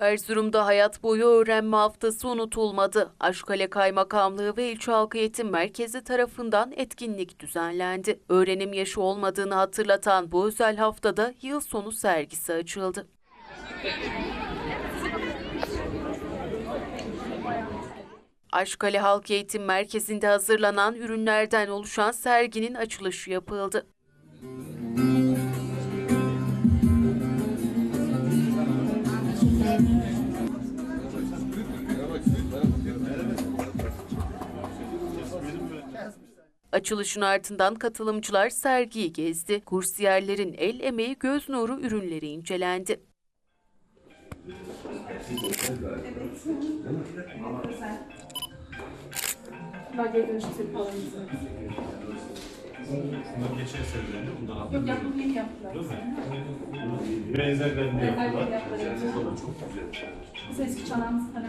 Erzurum'da hayat boyu öğrenme haftası unutulmadı. Aşkale Kaymakamlığı ve İlçe Halk Eğitim Merkezi tarafından etkinlik düzenlendi. Öğrenim yaşı olmadığını hatırlatan bu özel haftada yıl sonu sergisi açıldı. Aşkale Halk Eğitim Merkezi'nde hazırlanan ürünlerden oluşan serginin açılışı yapıldı. Açılışın ardından katılımcılar sergiyi gezdi. Kursiyerlerin el emeği göz nuru ürünleri incelendi. Bunlar geçen senelerde bundan aldım. Yok yapım yeni yaptılar. Değil mi? Benzerlerini da çok güzel. Bu eski çanağımız falan.